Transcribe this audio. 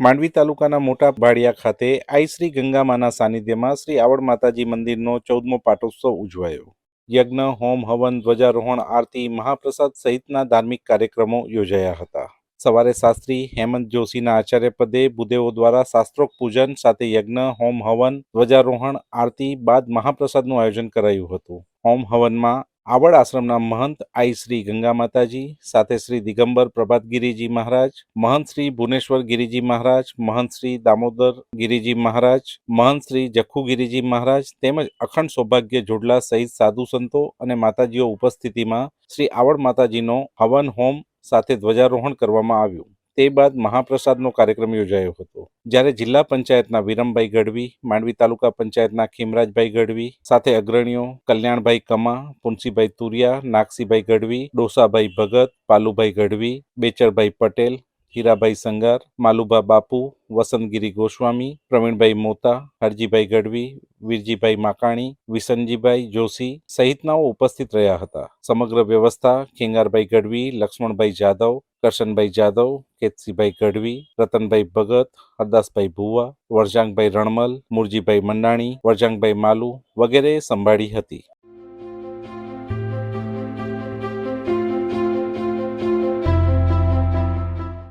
માંડવી તાલુકાના મોટા ભાડિયા ખાતે આઈ શ્રી ગંગામાના સાનિધ્યમાં શ્રી આવડ માતાજી મંદિરનો ચૌદમો પાટોત્સવ ઉજવાયો. યજ્ઞ, હોમ, હવન, ધ્વજારોહણ, આરતી, મહાપ્રસાદ સહિતના ધાર્મિક કાર્યક્રમો યોજાયા હતા. સવારે શાસ્ત્રી હેમંત જોશીના આચાર્ય પદે ભૂદેવો દ્વારા શાસ્ત્રોક પૂજન સાથે યજ્ઞ, હોમ, હવન, ધ્વજારોહણ, આરતી બાદ મહાપ્રસાદનું આયોજન કરાયું હતું. હોમ, હવનમાં આવડ આશ્રમના મહંત આઈ શ્રી ગંગા માતાજી, સાથે શ્રી દિગંબર પ્રભાત ગિરિજી મહારાજ, મહંત શ્રી ભુવનેશ્વર ગિરિજી મહારાજ, મહંત શ્રી દામોદર ગિરિજી મહારાજ, મહંત શ્રી જખુ ગિરિજી મહારાજ તેમજ અખંડ સૌભાગ્ય જોડલા સહિત સાધુ સંતો અને માતાજીઓ ઉપસ્થિતિમાં શ્રી આવડ માતાજીનો હવન હોમ સાથે ધ્વજારોહણ કરવામાં આવ્યું. તે બાદ મહાપ્રસાદનો કાર્યક્રમ યોજાયો હતો. જ્યારે જિલ્લા પંચાયતના વિરમભાઈ ગઢવી, માંડવી તાલુકા પંચાયતના ખીમરાજભાઈ ગઢવી, સાથે અગ્રણીઓ કલ્યાણભાઈ કમા, પુનસીભાઈ તુરિયા, નાગસીભાઈ ગઢવી, ડોસાભાઈ ભગત, પાલુભાઈ ગઢવી, બેચરભાઈ પટેલ હીરાભાઈ સંગાર, માલુભા બાપુ, વસંતગીરી ગોસ્વામી, પ્રવીણભાઈ મોતા, હરજીભાઈ ગઢવી, વીરજીભાઈ માકાણી, વિસનજીભાઈ જોશી સહિતનાઓ ઉપસ્થિત રહ્યા હતા. સમગ્ર વ્યવસ્થા ખેંગારભાઈ ગઢવી, લક્ષ્મણભાઈ જાદવ કરશનભાઈ જાદવ કેતસીભાઈ ગઢવી, રતનભાઈ ભગત, હરદાસભાઈ ભુવા, વરજાંગભાઈ રણમલ, મુરજીભાઈ મંડાણી, વરજાંગભાઈ માલુ વગેરે સંભાળી હતી.